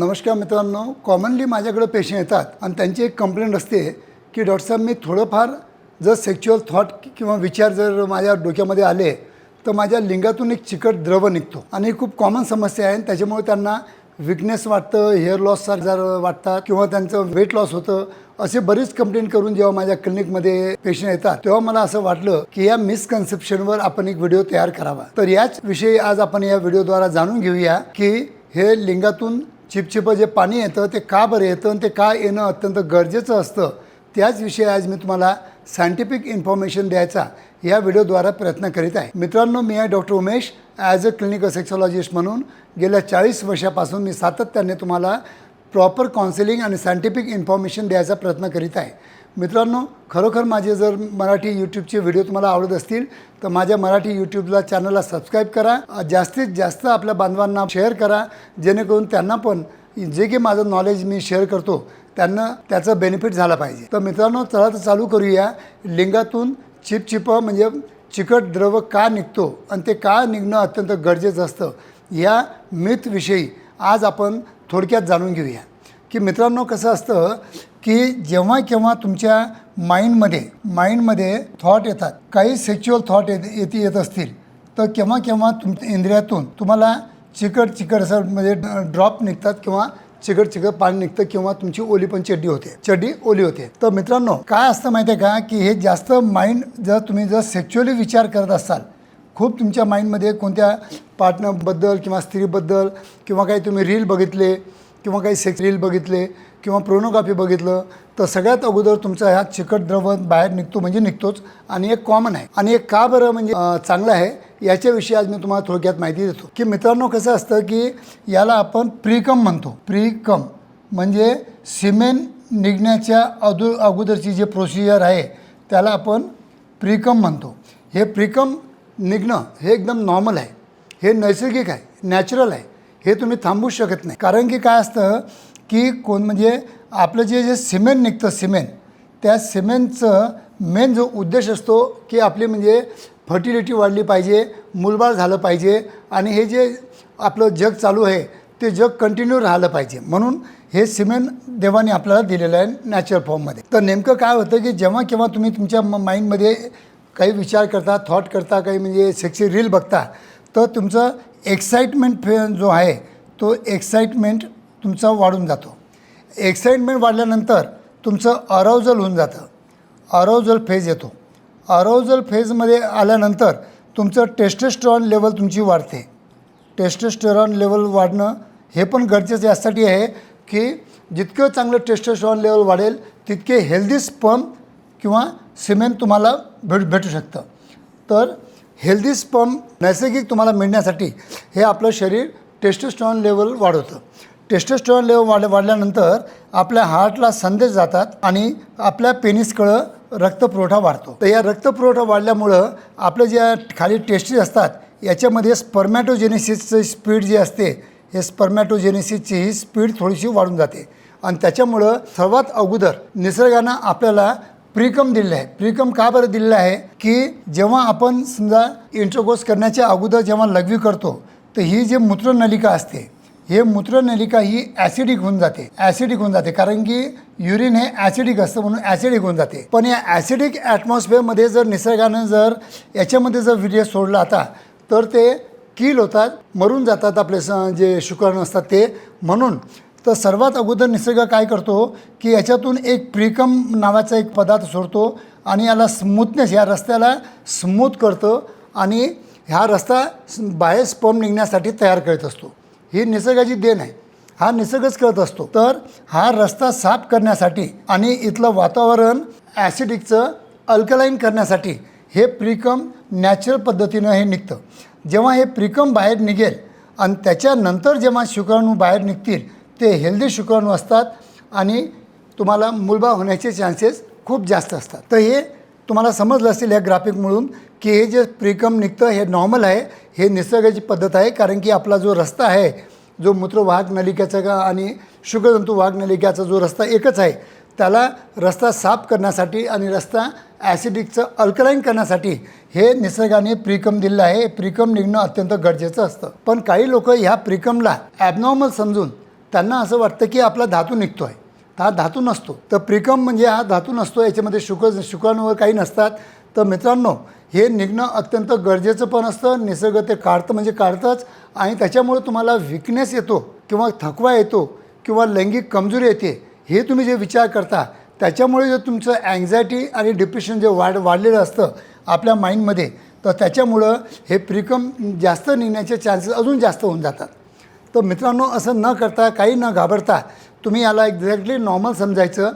नमस्कार मित्रांनो. कॉमनली माझ्याकडे पेशंट येतात आणि त्यांची एक कंप्लेंट असते की डॉक्टर साहेब मी थोडंफार जर सेक्च्युअल थॉट किंवा विचार जर माझ्या डोक्यामध्ये आले तर माझ्या लिंगातून एक चिकट द्रव निघतो. आणि ही खूप कॉमन समस्या आहे आणि त्याच्यामुळे त्यांना विकनेस वाटतं हेअर लॉस जर वाटतात किंवा त्यांचं वेट लॉस होतं. असे बरीच कंप्लेंट करून जेव्हा माझ्या क्लिनिकमध्ये पेशंट येतात तेव्हा मला असं वाटलं की या मिसकन्सेप्शनवर आपण एक व्हिडिओ तयार करावा. तर याच विषयी आज आपण या व्हिडिओद्वारा जाणून घेऊया की हे लिंगातून चिपचिपं जे पाणी येतं ते का बरं येतं आणि ते का येणं अत्यंत गरजेचं असतं त्याच विषयी आज मी तुम्हाला सायंटिफिक इन्फॉर्मेशन द्यायचा या व्हिडिओद्वारा प्रयत्न करीत आहे. मित्रांनो मी आहे doctor Umesh as a clinical sexologist म्हणून गेल्या चाळीस वर्षापासून मी सातत्याने तुम्हाला प्रॉपर काउन्सिलिंग आणि सायंटिफिक इन्फॉर्मेशन द्यायचा प्रयत्न करीत आहे. मित्रांनो खरोखर माझे जर मराठी यूट्यूबचे व्हिडिओ तुम्हाला आवडत असतील तर माझ्या मराठी यूट्यूबला चॅनलला सबस्क्राईब करा. जास्तीत जास्त आपल्या बांधवांना शेअर करा. जेणेकरून त्यांना पण जे काही माझं नॉलेज मी शेअर करतो त्यांना त्याचा बेनिफिट झाला पाहिजे. तर मित्रांनो चला तर चालू करूया. लिंगातून चिपचिपं म्हणजे चिकट द्रव का निघतो आणि ते का निघणं अत्यंत गरजेचं असतं या मिथविषयी आज आपण थोडक्यात जाणून घेऊया. की मित्रांनो कसं असतं की जेव्हा केव्हा तुमच्या माइंडमध्ये माइंडमध्ये थॉट येतात काही सेक्च्युअल थॉट येत येते येत असतील तर केव्हा केव्हा तुम इंद्रियातून तुम्हाला चिकट चिकट असं म्हणजे ड्रॉप निघतात किंवा चिकट चिकट पाणी निघतं किंवा तुमची ओली पण चड्डी होते चड्डी ओली होते. तर मित्रांनो काय असतं माहिती आहे का की हे जास्त माइंड जर तुम्ही जर सेक्च्युअली विचार करत असाल खूप तुमच्या माइंडमध्ये कोणत्या पार्टनरबद्दल किंवा स्त्रीबद्दल किंवा काही तुम्ही रील बघितले किंवा काही सेक्स रील बघितले किंवा प्रोनोग्राफी बघितलं तर सगळ्यात अगोदर तुमचा ह्या चिकट द्रव बाहेर निघतो म्हणजे निघतोच. आणि एक कॉमन आहे. आणि एक का बरं म्हणजे चांगलं आहे याच्याविषयी आज मी तुम्हाला थोडक्यात माहिती देतो. की मित्रांनो कसं असतं की याला आपण प्रीकम म्हणतो. प्रीकम म्हणजे सिमेंट निघण्याच्या अदो अगोदरची जे प्रोसिजर आहे त्याला आपण प्रीकम म्हणतो. हे प्रीकम निघणं हे एकदम नॉर्मल आहे. हे नैसर्गिक आहे नॅचरल आहे. हे तुम्ही थांबू शकत नाही. कारण की काय असतं की कोण म्हणजे आपलं जे जे सिमेंट निघतं सिमेंट त्या सिमेंटचं मेन जो उद्देश असतो की आपली म्हणजे फर्टिलिटी वाढली पाहिजे मुलबाळ झालं पाहिजे आणि हे जे आपलं जग चालू आहे ते जग कंटिन्यू राहिलं पाहिजे. म्हणून हे सिमेंट देवाने आपल्याला दिलेलं आहे नॅचरल फॉर्ममध्ये तर नेमकं काय होतं की जेव्हा केव्हा तुम्ही तुमच्या म माइंडमध्ये काही विचार करता थॉट करता काही म्हणजे सेक्सी रील बघता तर तुमचं एक्साइटमेंट फे जो आहे तो एक्साइटमेंट तुमचा वाढून जातो. एक्साइटमेंट वाढल्यानंतर तुमचं अरावजल होऊन जातं. अरावजल फेज येतो. अरावजल फेजमध्ये आल्यानंतर तुमचं टेस्टेस्ट्रॉन लेवल तुमची वाढते. टेस्टोस्टेरॉन लेवल वाढणं हे पण गरजेचं यासाठी आहे की जितकं चांगलं टेस्टोस्टेरॉन लेवल वाढेल तितके हेल्दी स्पर्म किंवा सिमेंट तुम्हाला भेट भेटू शकतं. तर हेल्दी स्पम नैसर्गिक तुम्हाला मिळण्यासाठी हे आपलं शरीर टेस्टोस्टेरॉन लेवल वाढवतं. टेस्टोस्टेरॉन लेवल वाढ वाढल्यानंतर आपल्या हार्टला संदेश जातात आणि आपल्या पेनिसकडं रक्तपुरवठा वाढतो. तर या रक्तपुरवठा वाढल्यामुळं आपलं ज्या खाली टेस्टीज असतात याच्यामध्ये स्पर्मॅटोजेनेसिसचं स्पीड जी असते हे स्पर्मॅटोजेनेसिसची ही स्पीड थोडीशी वाढून जाते. आणि त्याच्यामुळं सर्वात अगोदर निसर्गानं आपल्याला प्रिकम दिलेलं आहे. प्रिकम का बरं दिलेलं आहे? की जेव्हा आपण समजा इंट्रोगोस करण्याच्या अगोदर जेव्हा लघवी करतो तर ही जी मूत्रनलिका असते हे मूत्रनलिका ही ॲसिडिक होऊन जाते. ॲसिडिक होऊन जाते. कारण की युरिन हे ॲसिडिक असतं म्हणून ॲसिडिक होऊन जाते. पण या ॲसिडिक ॲटमॉस्फिअरमध्ये जर निसर्गानं जर याच्यामध्ये जर विडिओ सोडला आता तर ते किल होतात मरून जातात आपले स जे शुक्राणू असतात ते. म्हणून तर सर्वात अगोदर निसर्ग काय करतो की याच्यातून एक प्रिकम नावाचा एक पदार्थ सोडतो आणि याला स्मूथनेस या रस्त्याला स्मूथ करतं आणि ह्या रस्ता बाहेर स्पर्म निघण्यासाठी तयार करत असतो. ही निसर्गाची देण आहे. हा निसर्गच करत असतो. तर हा रस्ता साफ करण्यासाठी आणि इथलं वातावरण ॲसिडिकचं अल्कलाईन करण्यासाठी हे प्रिकम नॅचरल पद्धतीनं हे निघतं. जेव्हा हे प्रिकम बाहेर निघेल आणि त्याच्यानंतर जेव्हा शुक्राणू बाहेर निघतील ते हेल्दी शुक्राणू असतात आणि तुम्हाला मुलबा होण्याचे चान्सेस खूप जास्त असतात. तर हे तुम्हाला समजलं असेल या ग्राफिकमधून की हे जे प्रिकम निघतं हे नॉर्मल आहे हे निसर्गाची पद्धत आहे कारण की आपला जो रस्ता आहे जो मूत्रवाहक नलिकेचा का आणि शुक्रजंतू वाहक नलिकेचा जो रस्ता एकच आहे त्याला रस्ता साफ करण्यासाठी आणि रस्ता ॲसिडिकचं अल्कलाईन करण्यासाठी हे निसर्गाने प्रिकम दिलेलं आहे. प्रिकम निघणं अत्यंत गरजेचं असतं. पण काही लोक ह्या प्रिकमला ॲबनॉर्मल समजून त्यांना असं वाटतं की आपला धातू निघतो आहे तर हा धातू नसतो. तर प्रिकम म्हणजे हा धातू नसतो याच्यामध्ये शुक्र शुक्राणूवर काही नसतात. तर मित्रांनो हे निघणं अत्यंत गरजेचं पण असतं निसर्ग ते काढतं म्हणजे काढतंच. आणि त्याच्यामुळे तुम्हाला विकनेस येतो किंवा थकवा येतो किंवा लैंगिक कमजोरी येते हे तुम्ही जे विचार करता त्याच्यामुळे जे तुमचं अँझायटी आणि डिप्रेशन जे वाढ वाढलेलं असतं आपल्या माइंडमध्ये तर त्याच्यामुळं हे प्रिकम जास्त निघण्याचे चान्सेस अजून जास्त होऊन जातात. तर मित्रांनो असं न करता काही न घाबरता तुम्ही याला एक्झॅक्टली नॉर्मल समजायचं.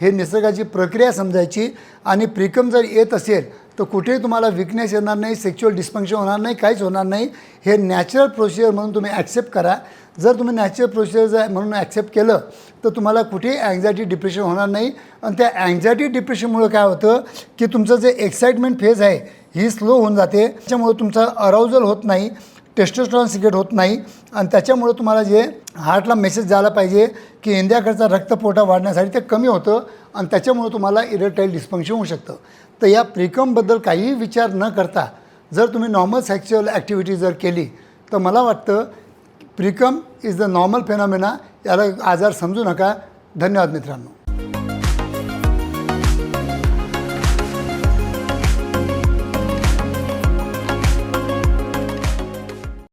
हे निसर्गाची प्रक्रिया समजायची आणि प्रिकम जर येत असेल तर कुठेही तुम्हाला विकनेस येणार नाही सेक्च्युअल डिस्फंक्शन होणार नाही काहीच होणार नाही. हे नॅचरल प्रोसिजर म्हणून तुम्ही ॲक्सेप्ट करा. जर तुम्ही नॅचरल प्रोसिजर म्हणून ॲक्सेप्ट केलं तर तुम्हाला कुठेही अँझायटी डिप्रेशन होणार नाही. आणि त्या अँझायटी डिप्रेशनमुळं काय होतं की तुमचं जे एक्साइटमेंट फेज आहे ही स्लो होऊन जाते. त्याच्यामुळं तुमचं अराउजल होत नाही. टेस्टोस्ट्रॉन सिक्रेट होत नाही. आणि त्याच्यामुळं तुम्हाला जे हार्टला मेसेज झाला पाहिजे की इंद्याकडचा रक्तपोटा वाढण्यासाठी ते कमी होतं आणि त्याच्यामुळं तुम्हाला इरेटाईल डिस्फंक्शन होऊ शकतं. तर या प्रिकमबद्दल काहीही विचार न करता जर तुम्ही नॉर्मल सेक्च्युअल ॲक्टिव्हिटी जर केली तर मला वाटतं precum is the normal phenomena याला आजार समजू नका. धन्यवाद मित्रांनो.